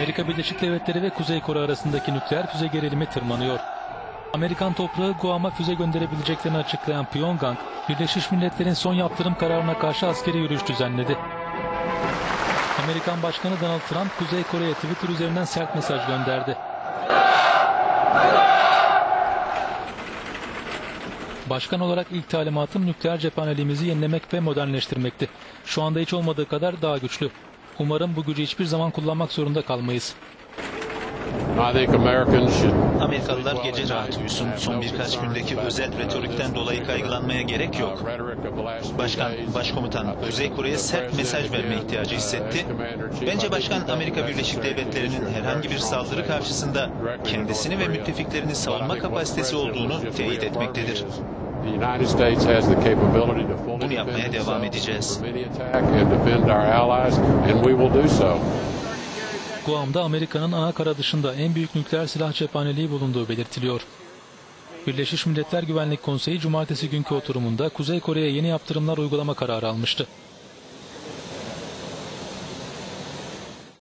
Amerika Birleşik Devletleri ve Kuzey Kore arasındaki nükleer füze gerilimi tırmanıyor. Amerikan toprağı Guam'a füze gönderebileceklerini açıklayan Pyongyang, Birleşmiş Milletler'in son yaptırım kararına karşı askeri yürüyüş düzenledi. Amerikan Başkanı Donald Trump, Kuzey Kore'ye Twitter üzerinden sert mesaj gönderdi. Başkan olarak ilk talimatım nükleer cephaneliğimizi yenilemek ve modernleştirmekti. Şu anda hiç olmadığı kadar daha güçlü. Umarım bu gücü hiçbir zaman kullanmak zorunda kalmayız. Amerikalılar gece rahat uyusun. Son birkaç gündeki özel retorikten dolayı kaygılanmaya gerek yok. Başkan, başkomutan Kuzey Kore'ye sert mesaj verme ihtiyacı hissetti. Bence başkan Amerika Birleşik Devletleri'nin herhangi bir saldırı karşısında kendisini ve müttefiklerini savunma kapasitesi olduğunu teyit etmektedir. Bunu yapmaya devam edeceğiz. Guam'da Amerika'nın ana kara dışında en büyük nükleer silah cephaneliği bulunduğu belirtiliyor. Birleşmiş Milletler Güvenlik Konseyi cumartesi günkü oturumunda Kuzey Kore'ye yeni yaptırımlar uygulama kararı almıştı.